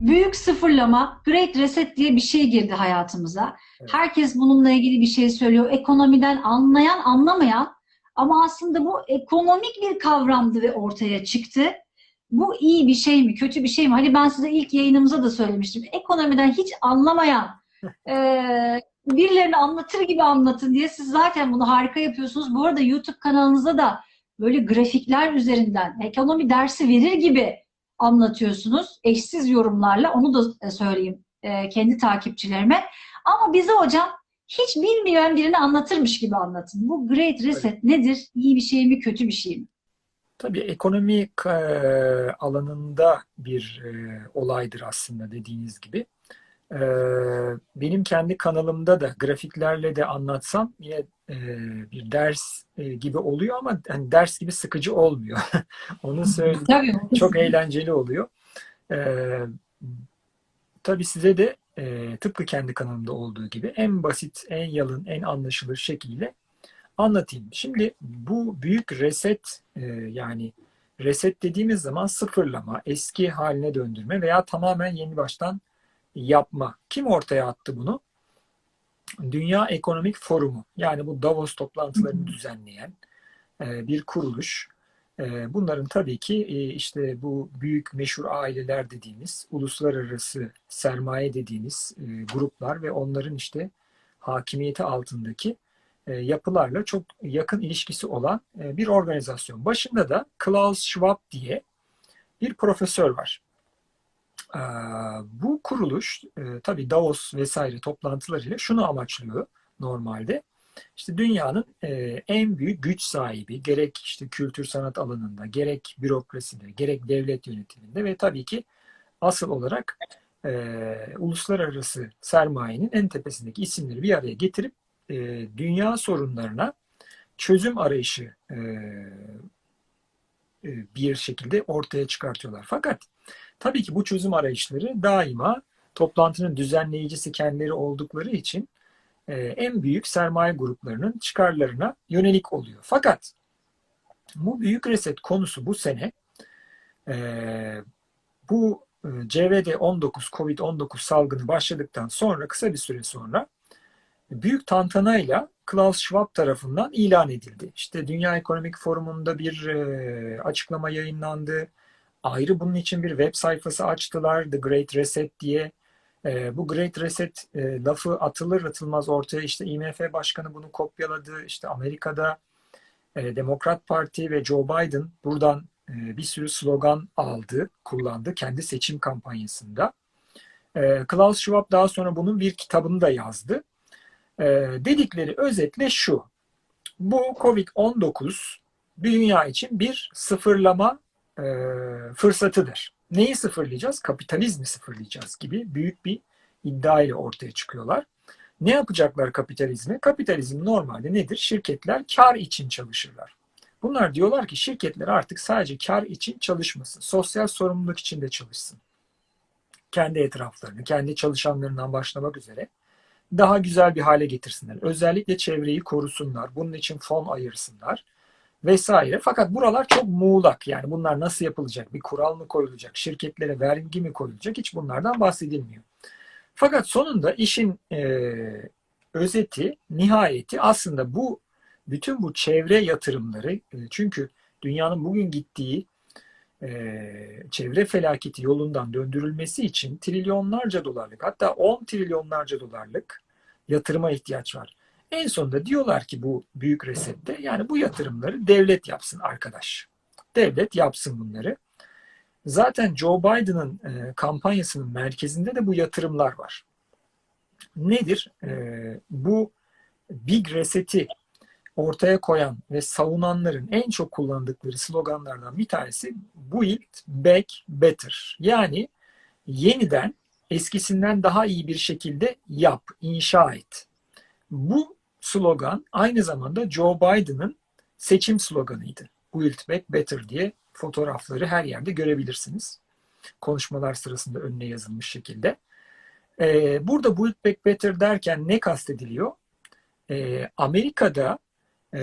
büyük sıfırlama, Great Reset diye bir şey girdi hayatımıza. Evet. Herkes bununla ilgili bir şey söylüyor. Ekonomiden anlayan, anlamayan ama aslında bu ekonomik bir kavramdı ve ortaya çıktı. Bu iyi bir şey mi, kötü bir şey mi? Hani ben size ilk yayınımıza da söylemiştim. Ekonomiden hiç anlamayan, eee birilerini anlatır gibi anlatın diye siz zaten bunu harika yapıyorsunuz. Bu arada YouTube kanalınızda da böyle grafikler üzerinden ekonomi dersi verir gibi anlatıyorsunuz. Eşsiz yorumlarla onu da e, söyleyeyim e, kendi takipçilerime. Ama bize hocam hiç bilmeyen birini anlatırmış gibi anlatın. Bu Great Reset nedir? İyi bir şey mi, kötü bir şey mi? Tabii ekonomi e, alanında bir e, olaydır aslında dediğiniz gibi. E, benim kendi kanalımda da grafiklerle de anlatsam yine e, bir ders e, gibi oluyor ama hani ders gibi sıkıcı olmuyor. Onu söyleyeyim. Tabii. Çok eğlenceli oluyor. Ee, tabii size de e, tıpkı kendi kanalımda olduğu gibi en basit, en yalın, en anlaşılır şekilde anlatayım. Şimdi bu büyük reset e, yani reset dediğimiz zaman sıfırlama, eski haline döndürme veya tamamen yeni baştan yapma. Kim ortaya attı bunu? Dünya Ekonomik Forumu yani bu Davos toplantılarını düzenleyen e, bir kuruluş. E, Bunların tabii ki e, işte bu büyük meşhur aileler dediğimiz, uluslararası sermaye dediğimiz gruplar ve onların işte hakimiyeti altındaki yapılarla çok yakın ilişkisi olan bir organizasyon. Başında da Klaus Schwab diye bir profesör var. Ee, Bu kuruluş e, tabii Davos vesaire toplantılarıyla şunu amaçlıyor normalde. İşte dünyanın e, en büyük güç sahibi gerek işte kültür sanat alanında, gerek bürokraside, gerek devlet yönetiminde ve tabii ki asıl olarak e, uluslararası sermayenin en tepesindeki isimleri bir araya getirip e, dünya sorunlarına çözüm arayışı e, e, bir şekilde ortaya çıkartıyorlar. Fakat tabii ki bu çözüm arayışları daima toplantının düzenleyicisi kendileri oldukları için e, en büyük sermaye gruplarının çıkarlarına yönelik oluyor. Fakat bu büyük reset konusu bu sene e, bu e, CVD-19, Covid-19 salgını başladıktan sonra kısa bir süre sonra büyük tantanayla Klaus Schwab tarafından ilan edildi. İşte Dünya Ekonomik Forumu'nda bir açıklama yayınlandı. Ayrı bunun için bir web sayfası açtılar. The Great Reset diye. E, bu Great Reset e, lafı atılır atılmaz ortaya işte IMF Başkanı bunu kopyaladı. İşte Amerika'da e, Demokrat Parti ve Joe Biden buradan e, bir sürü slogan aldı, kullandı kendi seçim kampanyasında. E, Klaus Schwab daha sonra bunun bir kitabını da yazdı. E, dedikleri özetle şu. Bu Covid-19 dünya için bir sıfırlama e, fırsatıdır. Neyi sıfırlayacağız? Kapitalizmi sıfırlayacağız gibi büyük bir iddia ile ortaya çıkıyorlar. Ne yapacaklar kapitalizmi? Kapitalizm normalde nedir? Şirketler kar için çalışırlar. Bunlar diyorlar ki şirketler artık sadece kar için çalışmasın. Sosyal sorumluluk için de çalışsın. Kendi etraflarını, kendi çalışanlarından başlamak üzere daha güzel bir hale getirsinler. Özellikle çevreyi korusunlar. Bunun için fon ayırsınlar vesaire. Fakat buralar çok muğlak. Yani bunlar nasıl yapılacak? Bir kural mı koyulacak? Şirketlere vergi mi koyulacak? Hiç bunlardan bahsedilmiyor. Fakat sonunda işin e, özeti, nihayeti aslında bu bütün bu çevre yatırımları e, çünkü dünyanın bugün gittiği e, çevre felaketi yolundan döndürülmesi için trilyonlarca dolarlık hatta 10 trilyonlarca dolarlık yatırıma ihtiyaç var. En sonunda diyorlar ki bu büyük resette yani bu yatırımları devlet yapsın arkadaş. Devlet yapsın bunları. Zaten Joe Biden'ın e, kampanyasının merkezinde de bu yatırımlar var. Nedir? E, bu Big Reset'i ortaya koyan ve savunanların en çok kullandıkları sloganlardan bir tanesi Build Back Better. Yani yeniden eskisinden daha iyi bir şekilde yap, inşa et. Bu slogan aynı zamanda Joe Biden'ın seçim sloganıydı. Build Back Better diye fotoğrafları her yerde görebilirsiniz. Konuşmalar sırasında önüne yazılmış şekilde. Ee, burada Build Back Better derken ne kastediliyor? Ee, Amerika'da e,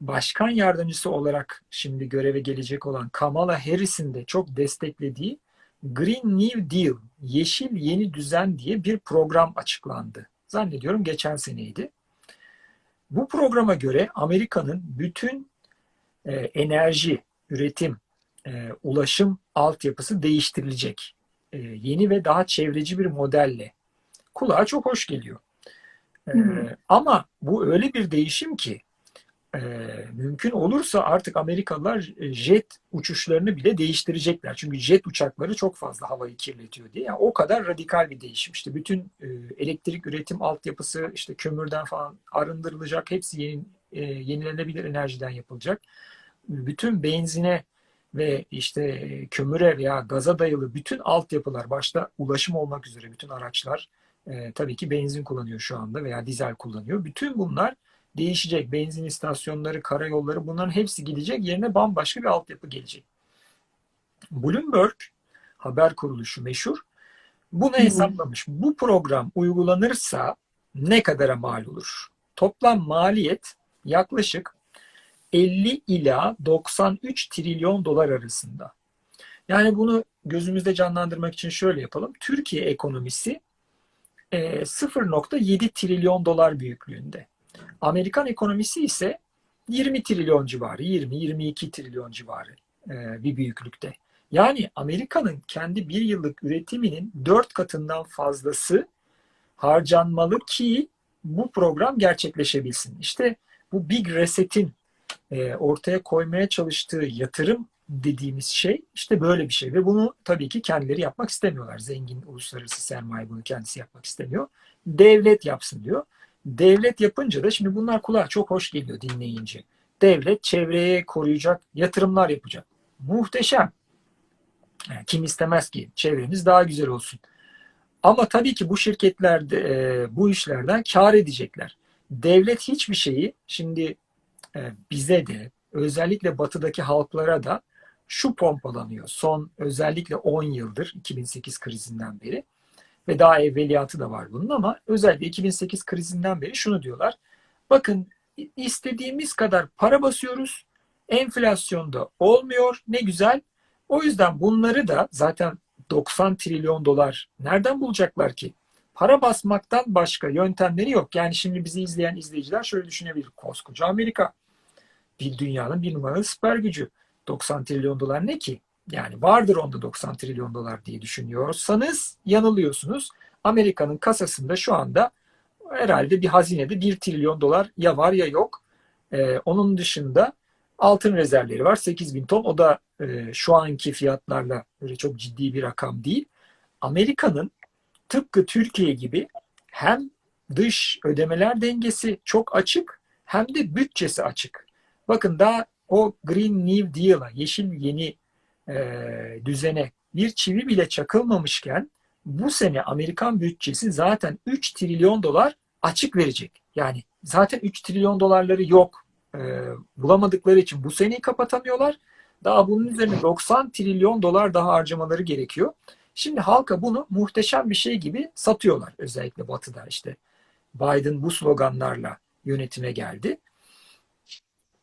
başkan yardımcısı olarak şimdi göreve gelecek olan Kamala Harris'in de çok desteklediği Green New Deal, Yeşil Yeni Düzen diye bir program açıklandı. Zannediyorum geçen seneydi. Bu programa göre Amerika'nın bütün e, enerji, üretim, e, ulaşım altyapısı değiştirilecek. E, yeni ve daha çevreci bir modelle. Kulağa çok hoş geliyor. E, ama bu öyle bir değişim ki e, mümkün olursa artık Amerikalılar e, jet uçuşlarını bile değiştirecekler. Çünkü jet uçakları çok fazla havayı kirletiyor diye. Yani o kadar radikal bir değişim. İşte bütün e, elektrik üretim altyapısı işte kömürden falan arındırılacak. Hepsi yeni, e, yenilenebilir enerjiden yapılacak. Bütün benzine ve işte kömüre veya gaza dayalı bütün altyapılar başta ulaşım olmak üzere bütün araçlar e, tabii ki benzin kullanıyor şu anda veya dizel kullanıyor. Bütün bunlar değişecek. Benzin istasyonları, karayolları bunların hepsi gidecek. Yerine bambaşka bir altyapı gelecek. Bloomberg haber kuruluşu meşhur. Bunu hesaplamış. Bu program uygulanırsa ne kadara mal olur? Toplam maliyet yaklaşık 50 ila 93 trilyon dolar arasında. Yani bunu gözümüzde canlandırmak için şöyle yapalım. Türkiye ekonomisi e, 0.7 trilyon dolar büyüklüğünde. Amerikan ekonomisi ise 20 trilyon civarı, 20-22 trilyon civarı e, bir büyüklükte. Yani Amerika'nın kendi bir yıllık üretiminin dört katından fazlası harcanmalı ki bu program gerçekleşebilsin. İşte bu Big Reset'in e, ortaya koymaya çalıştığı yatırım dediğimiz şey işte böyle bir şey ve bunu tabii ki kendileri yapmak istemiyorlar. Zengin uluslararası sermaye bunu kendisi yapmak istemiyor. Devlet yapsın diyor. Devlet yapınca da şimdi bunlar kulağa çok hoş geliyor dinleyince. Devlet çevreye koruyacak yatırımlar yapacak. Muhteşem. Yani kim istemez ki çevremiz daha güzel olsun. Ama tabii ki bu şirketler de e, bu işlerden kar edecekler. Devlet hiçbir şeyi şimdi e, bize de özellikle batıdaki halklara da şu pompalanıyor. Son özellikle 10 yıldır 2008 krizinden beri ve daha evveliyatı da var bunun ama özellikle 2008 krizinden beri şunu diyorlar. Bakın istediğimiz kadar para basıyoruz. Enflasyonda olmuyor. Ne güzel. O yüzden bunları da zaten 90 trilyon dolar nereden bulacaklar ki? Para basmaktan başka yöntemleri yok. Yani şimdi bizi izleyen izleyiciler şöyle düşünebilir. Koskoca Amerika bir dünyanın bir numaralı süper gücü. 90 trilyon dolar ne ki? Yani vardır onda 90 trilyon dolar diye düşünüyorsanız yanılıyorsunuz. Amerika'nın kasasında şu anda herhalde bir hazinede 1 trilyon dolar ya var ya yok. Ee, onun dışında altın rezervleri var 8 bin ton. O da e, şu anki fiyatlarla öyle çok ciddi bir rakam değil. Amerika'nın tıpkı Türkiye gibi hem dış ödemeler dengesi çok açık hem de bütçesi açık. Bakın daha o Green New Deal'a, yeşil yeni e, düzene bir çivi bile çakılmamışken bu sene Amerikan bütçesi zaten 3 trilyon dolar açık verecek. Yani zaten 3 trilyon dolarları yok. E, bulamadıkları için bu seneyi kapatamıyorlar. Daha bunun üzerine 90 trilyon dolar daha harcamaları gerekiyor. Şimdi halka bunu muhteşem bir şey gibi satıyorlar. Özellikle batıda işte Biden bu sloganlarla yönetime geldi.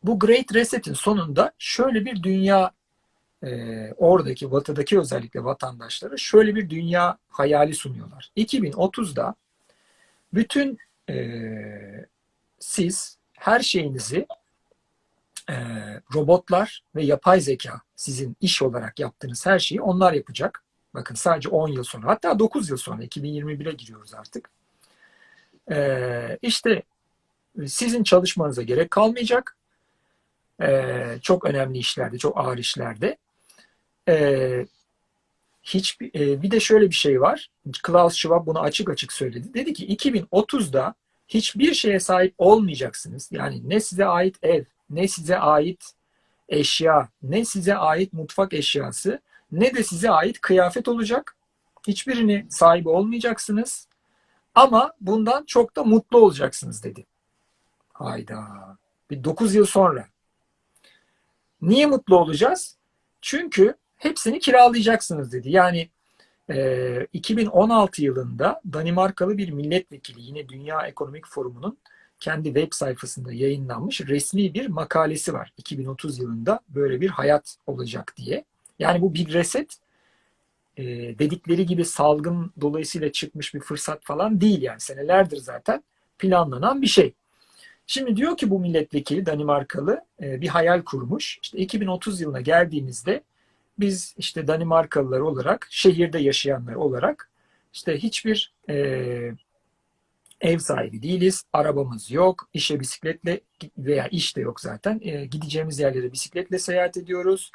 Bu Great Reset'in sonunda şöyle bir dünya e, oradaki batıdaki özellikle vatandaşlara şöyle bir dünya hayali sunuyorlar. 2030'da bütün e, siz her şeyinizi e, robotlar ve yapay zeka sizin iş olarak yaptığınız her şeyi onlar yapacak. Bakın sadece 10 yıl sonra hatta 9 yıl sonra 2021'e giriyoruz artık. E, işte sizin çalışmanıza gerek kalmayacak. E, çok önemli işlerde, çok ağır işlerde. E, hiç e, bir de şöyle bir şey var. Klaus Schwab bunu açık açık söyledi. Dedi ki 2030'da hiçbir şeye sahip olmayacaksınız. Yani ne size ait ev, ne size ait eşya, ne size ait mutfak eşyası, ne de size ait kıyafet olacak. Hiçbirini sahibi olmayacaksınız. Ama bundan çok da mutlu olacaksınız dedi. Hayda. Bir 9 yıl sonra. Niye mutlu olacağız? Çünkü hepsini kiralayacaksınız dedi. Yani e, 2016 yılında Danimarkalı bir milletvekili yine Dünya Ekonomik Forumu'nun kendi web sayfasında yayınlanmış resmi bir makalesi var. 2030 yılında böyle bir hayat olacak diye. Yani bu bir reset e, dedikleri gibi salgın dolayısıyla çıkmış bir fırsat falan değil yani senelerdir zaten planlanan bir şey. Şimdi diyor ki bu milletvekili Danimarkalı e, bir hayal kurmuş. İşte 2030 yılına geldiğimizde biz işte Danimarkalılar olarak, şehirde yaşayanlar olarak işte hiçbir e, ev sahibi değiliz, arabamız yok, işe bisikletle veya iş de yok zaten. E, gideceğimiz yerlere bisikletle seyahat ediyoruz.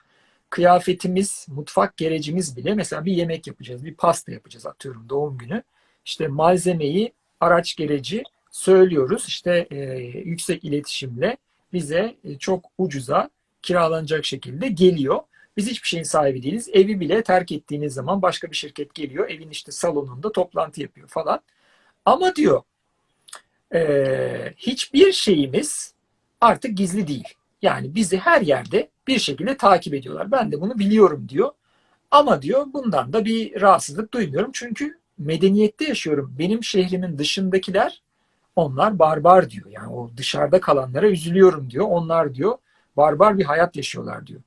Kıyafetimiz, mutfak gerecimiz bile mesela bir yemek yapacağız, bir pasta yapacağız atıyorum doğum günü. İşte malzemeyi, araç gereci söylüyoruz. İşte e, yüksek iletişimle bize e, çok ucuza kiralanacak şekilde geliyor. Biz hiçbir şeyin sahibi değiliz. Evi bile terk ettiğiniz zaman başka bir şirket geliyor. Evin işte salonunda toplantı yapıyor falan. Ama diyor e, hiçbir şeyimiz artık gizli değil. Yani bizi her yerde bir şekilde takip ediyorlar. Ben de bunu biliyorum diyor. Ama diyor bundan da bir rahatsızlık duymuyorum. Çünkü medeniyette yaşıyorum. Benim şehrimin dışındakiler onlar barbar diyor. Yani o dışarıda kalanlara üzülüyorum diyor. Onlar diyor barbar bir hayat yaşıyorlar diyor.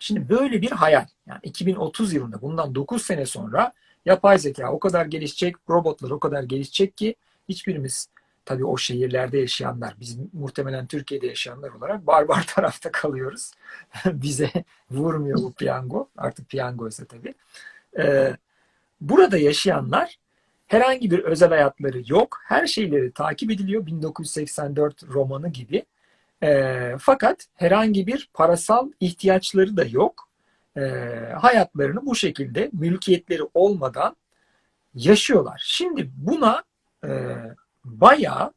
Şimdi böyle bir hayal. Yani 2030 yılında bundan 9 sene sonra yapay zeka o kadar gelişecek, robotlar o kadar gelişecek ki hiçbirimiz tabii o şehirlerde yaşayanlar, biz muhtemelen Türkiye'de yaşayanlar olarak barbar tarafta kalıyoruz. Bize vurmuyor bu piyango. Artık piyangoysa tabii. Ee, burada yaşayanlar herhangi bir özel hayatları yok. Her şeyleri takip ediliyor. 1984 romanı gibi. E, fakat herhangi bir parasal ihtiyaçları da yok. E, hayatlarını bu şekilde mülkiyetleri olmadan yaşıyorlar. Şimdi buna e, bayağı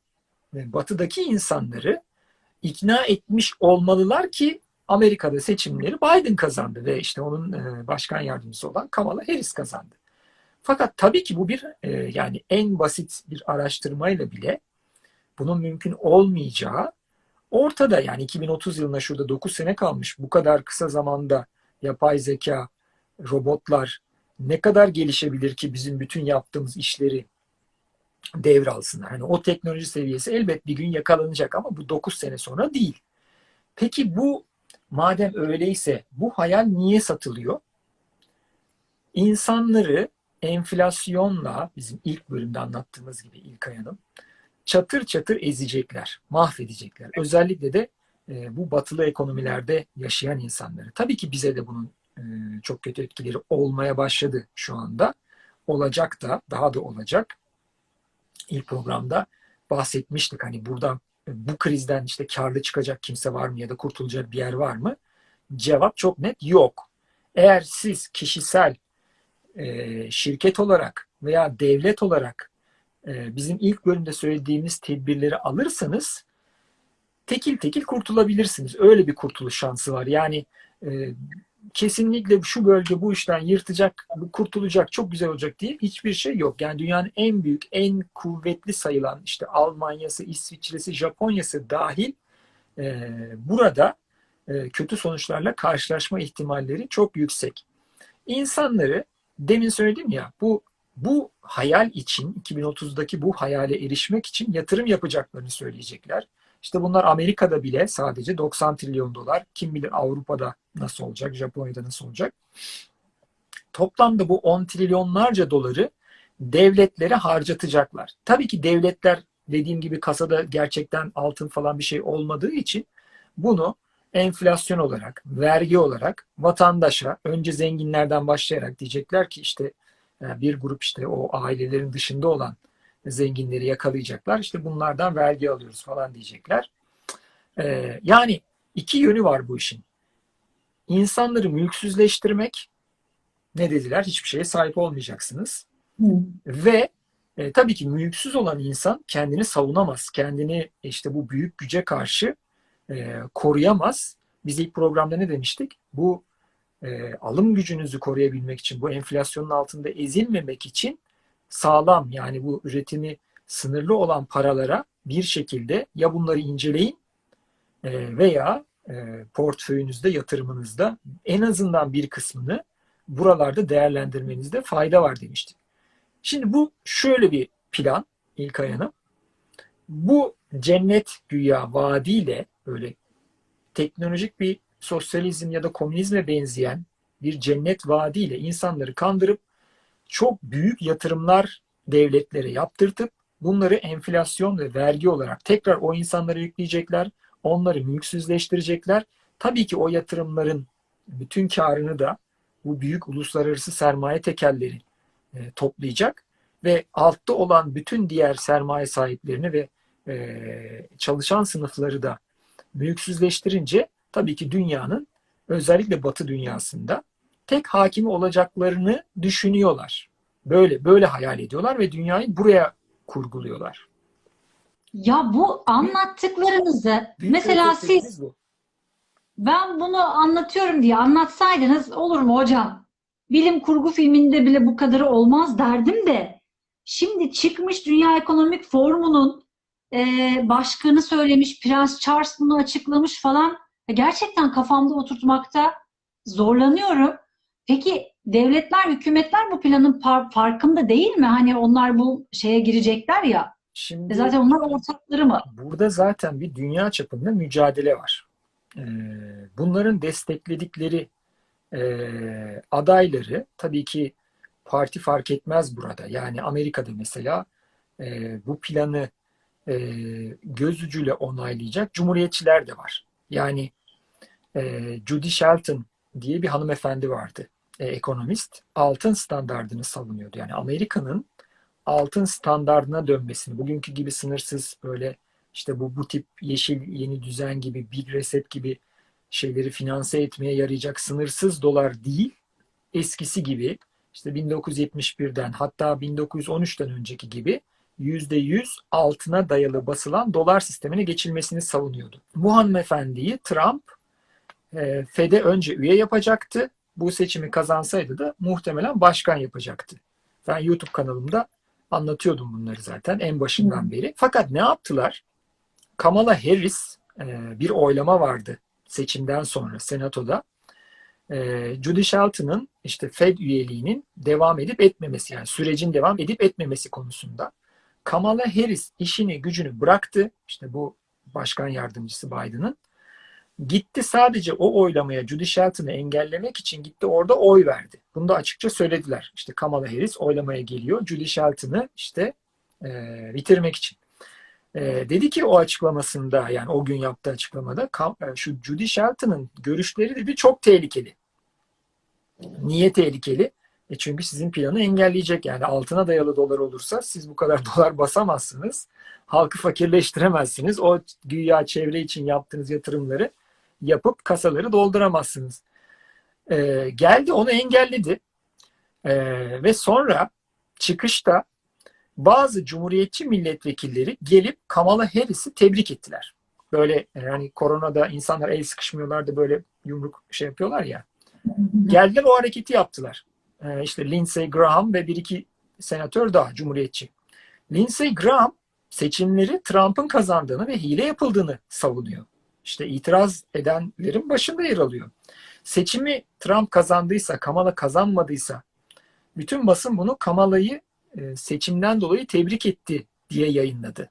batıdaki insanları ikna etmiş olmalılar ki Amerika'da seçimleri Biden kazandı ve işte onun e, başkan yardımcısı olan Kamala Harris kazandı. Fakat tabii ki bu bir e, yani en basit bir araştırmayla bile bunun mümkün olmayacağı ortada. Yani 2030 yılına şurada 9 sene kalmış. Bu kadar kısa zamanda yapay zeka, robotlar ne kadar gelişebilir ki bizim bütün yaptığımız işleri devralsınlar. Hani o teknoloji seviyesi elbet bir gün yakalanacak ama bu 9 sene sonra değil. Peki bu madem öyleyse bu hayal niye satılıyor? İnsanları enflasyonla bizim ilk bölümde anlattığımız gibi İlkay Hanım çatır çatır ezecekler, mahvedecekler. Özellikle de e, bu batılı ekonomilerde yaşayan insanları. Tabii ki bize de bunun e, çok kötü etkileri olmaya başladı şu anda. Olacak da, daha da olacak. İlk programda bahsetmiştik. Hani buradan bu krizden işte karlı çıkacak kimse var mı ya da kurtulacak bir yer var mı? Cevap çok net yok. Eğer siz kişisel e, şirket olarak veya devlet olarak e, bizim ilk bölümde söylediğimiz tedbirleri alırsanız tekil tekil kurtulabilirsiniz. Öyle bir kurtuluş şansı var. Yani e, kesinlikle şu bölge bu işten yırtacak, kurtulacak, çok güzel olacak diye hiçbir şey yok. Yani dünyanın en büyük, en kuvvetli sayılan işte Almanya'sı, İsviçre'si, Japonya'sı dahil e, burada e, kötü sonuçlarla karşılaşma ihtimalleri çok yüksek. İnsanları demin söyledim ya bu bu hayal için 2030'daki bu hayale erişmek için yatırım yapacaklarını söyleyecekler. İşte bunlar Amerika'da bile sadece 90 trilyon dolar. Kim bilir Avrupa'da nasıl olacak, Japonya'da nasıl olacak. Toplamda bu 10 trilyonlarca doları devletlere harcatacaklar. Tabii ki devletler dediğim gibi kasada gerçekten altın falan bir şey olmadığı için bunu enflasyon olarak, vergi olarak vatandaşa önce zenginlerden başlayarak diyecekler ki işte bir grup işte o ailelerin dışında olan zenginleri yakalayacaklar. İşte bunlardan vergi alıyoruz falan diyecekler. E, yani iki yönü var bu işin. İnsanları mülksüzleştirmek ne dediler? Hiçbir şeye sahip olmayacaksınız. Hı. Ve e, tabii ki mülksüz olan insan kendini savunamaz. Kendini işte bu büyük güce karşı e, koruyamaz. Biz ilk programda ne demiştik? Bu e, alım gücünüzü koruyabilmek için, bu enflasyonun altında ezilmemek için sağlam yani bu üretimi sınırlı olan paralara bir şekilde ya bunları inceleyin e, veya e, portföyünüzde, yatırımınızda en azından bir kısmını buralarda değerlendirmenizde fayda var demiştik. Şimdi bu şöyle bir plan İlkay Hanım. Bu cennet güya vaadiyle böyle teknolojik bir sosyalizm ya da komünizme benzeyen bir cennet vaadiyle insanları kandırıp çok büyük yatırımlar devletlere yaptırtıp bunları enflasyon ve vergi olarak tekrar o insanlara yükleyecekler. Onları mülksüzleştirecekler. Tabii ki o yatırımların bütün karını da bu büyük uluslararası sermaye tekelleri e, toplayacak ve altta olan bütün diğer sermaye sahiplerini ve e, çalışan sınıfları da mülksüzleştirince tabii ki dünyanın özellikle Batı dünyasında tek hakimi olacaklarını düşünüyorlar. Böyle böyle hayal ediyorlar ve dünyayı buraya kurguluyorlar. Ya bu anlattıklarınızı Büyük mesela siz bu. ben bunu anlatıyorum diye anlatsaydınız olur mu hocam? Bilim kurgu filminde bile bu kadarı olmaz derdim de şimdi çıkmış Dünya Ekonomik Forumu'nun e, başkanı söylemiş, Prens Charles bunu açıklamış falan. Gerçekten kafamda oturtmakta zorlanıyorum. Peki devletler, hükümetler bu planın farkında değil mi? Hani onlar bu şeye girecekler ya. Şimdi E zaten onlar ortakları mı? burada zaten bir dünya çapında mücadele var. Ee, bunların destekledikleri e, adayları tabii ki parti fark etmez burada. Yani Amerika'da mesela e, bu planı e, göz ucuyla onaylayacak cumhuriyetçiler de var. Yani e, Judy Shelton diye bir hanımefendi vardı. E, ekonomist. Altın standardını savunuyordu. Yani Amerika'nın altın standardına dönmesini, bugünkü gibi sınırsız böyle işte bu bu tip yeşil yeni düzen gibi Big Reset gibi şeyleri finanse etmeye yarayacak sınırsız dolar değil, eskisi gibi işte 1971'den hatta 1913'ten önceki gibi %100 altına dayalı basılan dolar sistemine geçilmesini savunuyordu. Bu hanımefendiyi Trump e, Fed'e önce üye yapacaktı. Bu seçimi kazansaydı da muhtemelen başkan yapacaktı. Ben YouTube kanalımda anlatıyordum bunları zaten en başından beri. Fakat ne yaptılar? Kamala Harris e, bir oylama vardı seçimden sonra senatoda. E, Judy Shelton'ın işte Fed üyeliğinin devam edip etmemesi yani sürecin devam edip etmemesi konusunda. Kamala Harris işini gücünü bıraktı. İşte bu başkan yardımcısı Biden'ın. Gitti sadece o oylamaya Judy Shelton'ı engellemek için gitti orada oy verdi. Bunu da açıkça söylediler. İşte Kamala Harris oylamaya geliyor. Judy Shelton'ı işte e, bitirmek için. E, dedi ki o açıklamasında yani o gün yaptığı açıklamada e, şu Judy Shelton'ın görüşleri dedi çok tehlikeli. Niye tehlikeli? E çünkü sizin planı engelleyecek yani altına dayalı dolar olursa siz bu kadar dolar basamazsınız. Halkı fakirleştiremezsiniz. O güya çevre için yaptığınız yatırımları yapıp kasaları dolduramazsınız. Ee, geldi onu engelledi. Ee, ve sonra çıkışta bazı cumhuriyetçi milletvekilleri gelip Kamala Harris'i tebrik ettiler. Böyle yani koronada insanlar el sıkışmıyorlar da böyle yumruk şey yapıyorlar ya. Geldiler o hareketi yaptılar. Ee, işte Lindsey Graham ve bir iki senatör daha cumhuriyetçi. Lindsey Graham seçimleri Trump'ın kazandığını ve hile yapıldığını savunuyor. İşte itiraz edenlerin başında yer alıyor. Seçimi Trump kazandıysa, Kamala kazanmadıysa bütün basın bunu Kamala'yı e, seçimden dolayı tebrik etti diye yayınladı.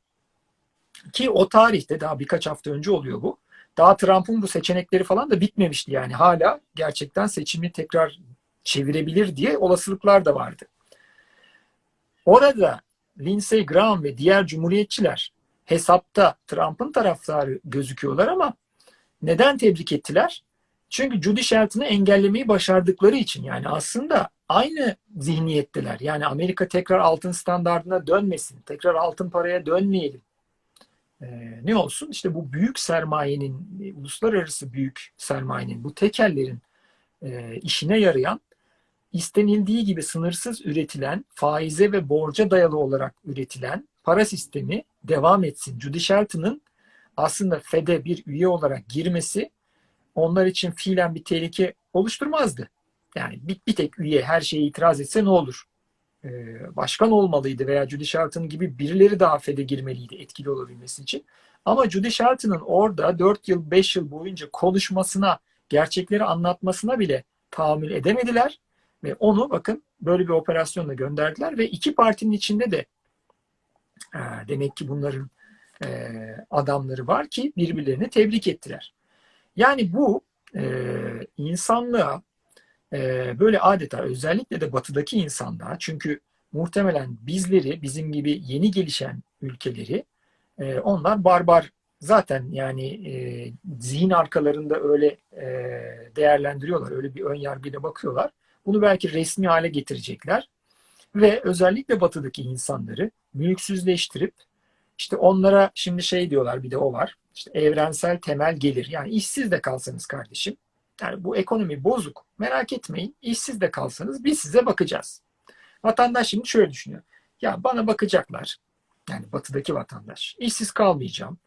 Ki o tarihte daha birkaç hafta önce oluyor bu. Daha Trump'ın bu seçenekleri falan da bitmemişti yani. Hala gerçekten seçimi tekrar çevirebilir diye olasılıklar da vardı. Orada Lindsey Graham ve diğer cumhuriyetçiler hesapta Trump'ın taraftarı gözüküyorlar ama neden tebrik ettiler? Çünkü Judy Shelton'ı engellemeyi başardıkları için yani aslında aynı zihniyetteler. Yani Amerika tekrar altın standardına dönmesin, tekrar altın paraya dönmeyelim. Ee, ne olsun? İşte bu büyük sermayenin, uluslararası büyük sermayenin, bu tekellerin e, işine yarayan, istenildiği gibi sınırsız üretilen, faize ve borca dayalı olarak üretilen para sistemi devam etsin. Judy Shelton'ın aslında Fed'e bir üye olarak girmesi onlar için fiilen bir tehlike oluşturmazdı. Yani bir, bir tek üye her şeye itiraz etse ne olur? Ee, başkan olmalıydı veya Judy Shelton gibi birileri daha Fed'e girmeliydi etkili olabilmesi için. Ama Judy Shelton'ın orada 4 yıl 5 yıl boyunca konuşmasına, gerçekleri anlatmasına bile tahammül edemediler. Ve onu bakın böyle bir operasyonla gönderdiler ve iki partinin içinde de demek ki bunların e, adamları var ki birbirlerini tebrik ettiler. Yani bu e, insanlığa e, böyle adeta özellikle de batıdaki insanlar çünkü muhtemelen bizleri bizim gibi yeni gelişen ülkeleri onlar barbar zaten yani zihin arkalarında öyle değerlendiriyorlar. Öyle bir ön yargıyla bakıyorlar. Bunu belki resmi hale getirecekler. Ve özellikle batıdaki insanları mülksüzleştirip işte onlara şimdi şey diyorlar bir de o var. İşte evrensel temel gelir. Yani işsiz de kalsanız kardeşim. Yani bu ekonomi bozuk. Merak etmeyin. İşsiz de kalsanız biz size bakacağız. Vatandaş şimdi şöyle düşünüyor. Ya bana bakacaklar. Yani batıdaki vatandaş. İşsiz kalmayacağım.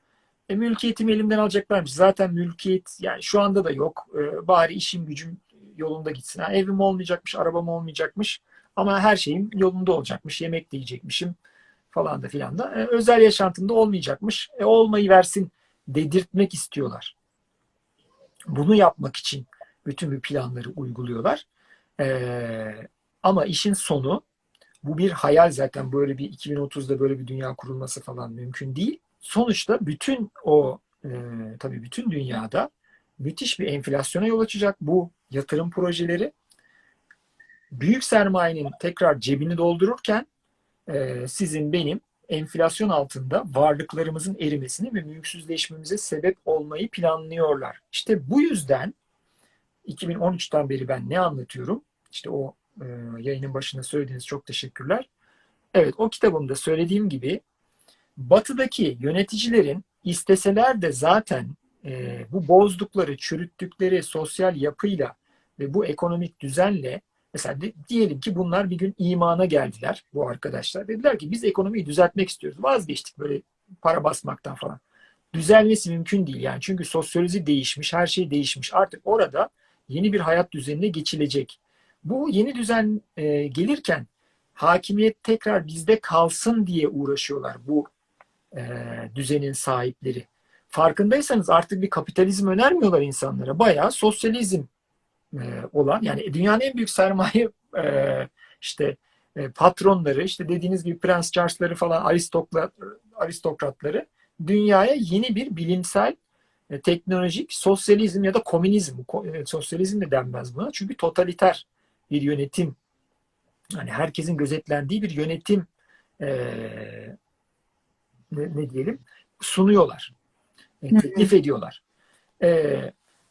E, mülkiyetimi elimden alacaklarmış. Zaten mülkiyet yani şu anda da yok. E, bari işim gücüm yolunda gitsin. Ha, evim olmayacakmış, arabam olmayacakmış. Ama her şeyim yolunda olacakmış. Yemek de yiyecekmişim falan da filan da. E, özel yaşantımda olmayacakmış. E, olmayı versin dedirtmek istiyorlar. Bunu yapmak için bütün bir planları uyguluyorlar. E, ama işin sonu bu bir hayal zaten böyle bir 2030'da böyle bir dünya kurulması falan mümkün değil. Sonuçta bütün o e, tabii bütün dünyada müthiş bir enflasyona yol açacak bu yatırım projeleri. Büyük sermayenin tekrar cebini doldururken e, sizin benim enflasyon altında varlıklarımızın erimesini ve mülksüzleşmemize sebep olmayı planlıyorlar. İşte bu yüzden 2013'ten beri ben ne anlatıyorum? İşte o e, yayının başında söylediğiniz çok teşekkürler. Evet o kitabımda söylediğim gibi batıdaki yöneticilerin isteseler de zaten e, bu bozdukları, çürüttükleri sosyal yapıyla ve bu ekonomik düzenle mesela de, diyelim ki bunlar bir gün imana geldiler bu arkadaşlar. Dediler ki biz ekonomiyi düzeltmek istiyoruz. Vazgeçtik böyle para basmaktan falan. Düzelmesi mümkün değil yani. Çünkü sosyoloji değişmiş, her şey değişmiş. Artık orada yeni bir hayat düzenine geçilecek. Bu yeni düzen e, gelirken hakimiyet tekrar bizde kalsın diye uğraşıyorlar bu e, düzenin sahipleri. Farkındaysanız artık bir kapitalizm önermiyorlar insanlara. Bayağı sosyalizm olan yani dünyanın en büyük sermaye e, işte e, patronları işte dediğiniz gibi Prens Charles'ları falan aristokrat, aristokratları dünyaya yeni bir bilimsel e, teknolojik sosyalizm ya da komünizm e, sosyalizm de denmez buna çünkü totaliter bir yönetim yani herkesin gözetlendiği bir yönetim e, ne, ne diyelim sunuyorlar. E, teklif ediyorlar. E,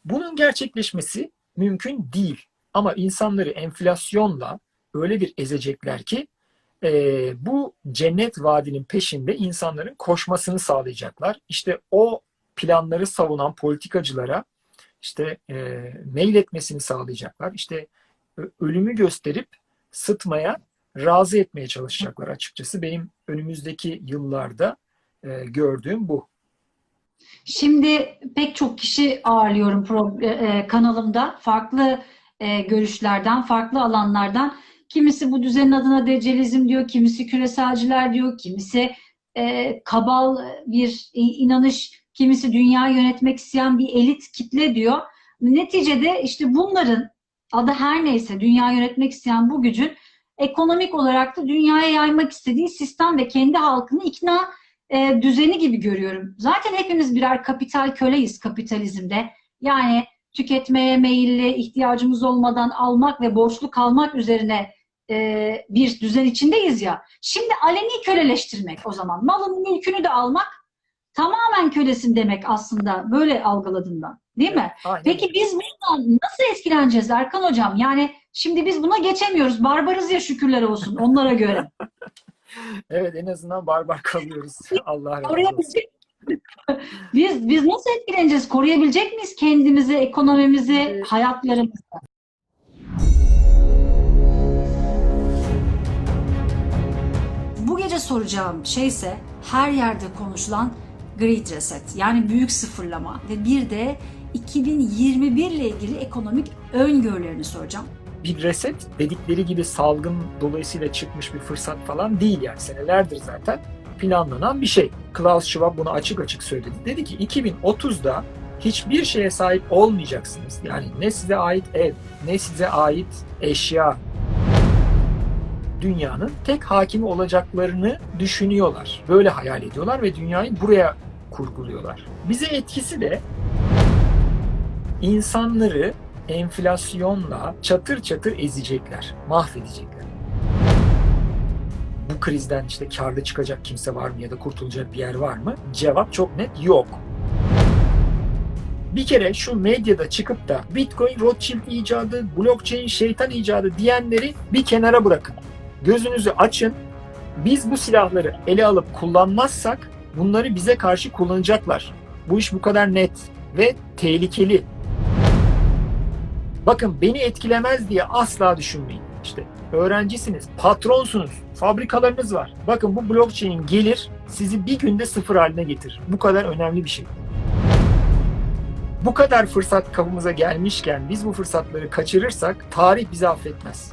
bunun gerçekleşmesi mümkün değil. Ama insanları enflasyonla öyle bir ezecekler ki e, bu cennet vaadinin peşinde insanların koşmasını sağlayacaklar. İşte o planları savunan politikacılara işte e, mail etmesini sağlayacaklar. İşte ölümü gösterip sıtmaya razı etmeye çalışacaklar açıkçası. Benim önümüzdeki yıllarda e, gördüğüm bu. Şimdi pek çok kişi ağırlıyorum pro, e, kanalımda. Farklı e, görüşlerden, farklı alanlardan. Kimisi bu düzenin adına deccalizm diyor, kimisi küreselciler diyor, kimisi e, kabal bir inanış, kimisi dünya yönetmek isteyen bir elit kitle diyor. Neticede işte bunların adı her neyse dünya yönetmek isteyen bu gücün ekonomik olarak da dünyaya yaymak istediği sistem ve kendi halkını ikna e, düzeni gibi görüyorum. Zaten hepimiz birer kapital köleyiz kapitalizmde. Yani tüketmeye meyilli, ihtiyacımız olmadan almak ve borçlu kalmak üzerine e, bir düzen içindeyiz ya. Şimdi aleni köleleştirmek o zaman. Malın mülkünü de almak tamamen kölesin demek aslında. Böyle algıladım ben. Değil mi? Aynen. Peki biz bundan nasıl etkileneceğiz Erkan Hocam? Yani şimdi biz buna geçemiyoruz. Barbarız ya şükürler olsun onlara göre. Evet en azından barbar kalıyoruz. Allah razı olsun. Biz biz nasıl etkileneceğiz? Koruyabilecek miyiz kendimizi, ekonomimizi, Ee, hayatlarımızı? Bu gece soracağım şey ise her yerde konuşulan Great Reset yani büyük sıfırlama ve bir de 2021 ile ilgili ekonomik öngörülerini soracağım. Bir reset dedikleri gibi salgın dolayısıyla çıkmış bir fırsat falan değil yani senelerdir zaten planlanan bir şey. Klaus Schwab bunu açık açık söyledi. Dedi ki 2030'da hiçbir şeye sahip olmayacaksınız. Yani ne size ait ev, ne size ait eşya. Dünyanın tek hakimi olacaklarını düşünüyorlar. Böyle hayal ediyorlar ve dünyayı buraya kurguluyorlar. Bize etkisi de insanları enflasyonla çatır çatır ezecekler, mahvedecekler. Bu krizden işte karlı çıkacak kimse var mı ya da kurtulacak bir yer var mı? Cevap çok net yok. Bir kere şu medyada çıkıp da Bitcoin Rothschild icadı, blockchain şeytan icadı diyenleri bir kenara bırakın. Gözünüzü açın. Biz bu silahları ele alıp kullanmazsak bunları bize karşı kullanacaklar. Bu iş bu kadar net ve tehlikeli. Bakın beni etkilemez diye asla düşünmeyin. İşte öğrencisiniz, patronsunuz, fabrikalarınız var. Bakın bu blockchain gelir sizi bir günde sıfır haline getirir. Bu kadar önemli bir şey. Bu kadar fırsat kapımıza gelmişken biz bu fırsatları kaçırırsak tarih bizi affetmez.